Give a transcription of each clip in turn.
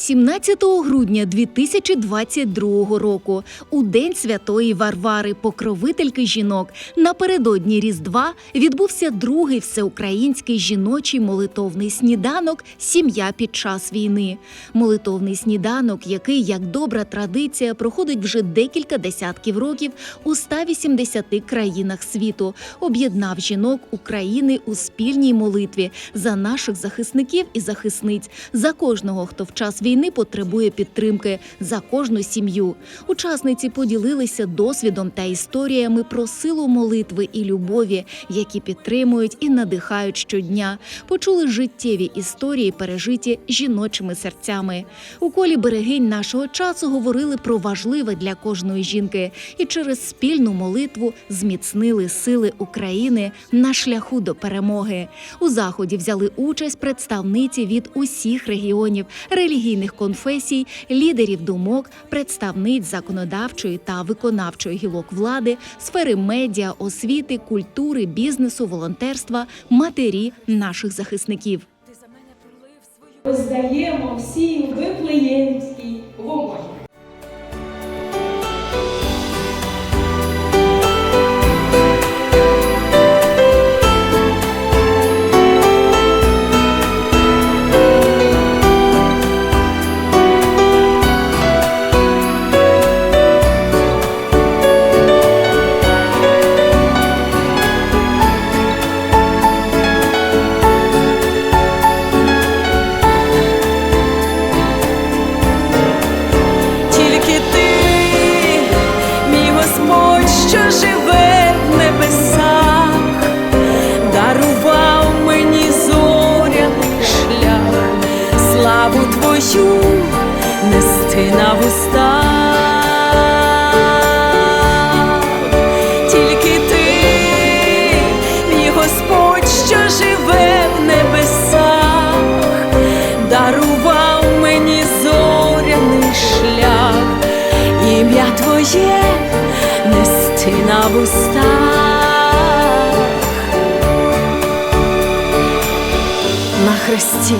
17 грудня 2022 року, у День Святої Варвари, покровительки жінок, напередодні Різдва відбувся другий всеукраїнський жіночий молитовний сніданок Сім'я під час війни. Молитовний сніданок, який, як добра традиція, проходить вже декілька десятків років у 180 країнах світу, об'єднав жінок України у спільній молитві за наших захисників і захисниць, за кожного, хто в час війни потребує підтримки, за кожну сім'ю. Учасниці поділилися досвідом та історіями про силу молитви і любові, які підтримують і надихають щодня. Почули життєві історії, пережиті жіночими серцями. У колі берегинь нашого часу говорили про важливе для кожної жінки і через спільну молитву зміцнили сили України на шляху до перемоги. У заході взяли участь представниці від усіх регіонів, релігійних конфесій, лідерів думок, представниць законодавчої та виконавчої гілок влади, сфери медіа, освіти, культури, бізнесу, волонтерства, матері наших захисників. Роздаємо всім виплеємський славу твою нести на вустах. Тільки ти, мій Господь, що живе в небесах, дарував мені зоряний шлях, ім'я Твоє нести на вустах. На хресті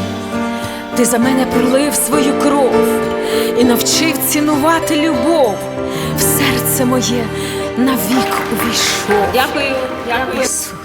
ти за мене пролив свою кров і навчив цінувати любов. В серце моє навік увійшов. Дякую, дякую.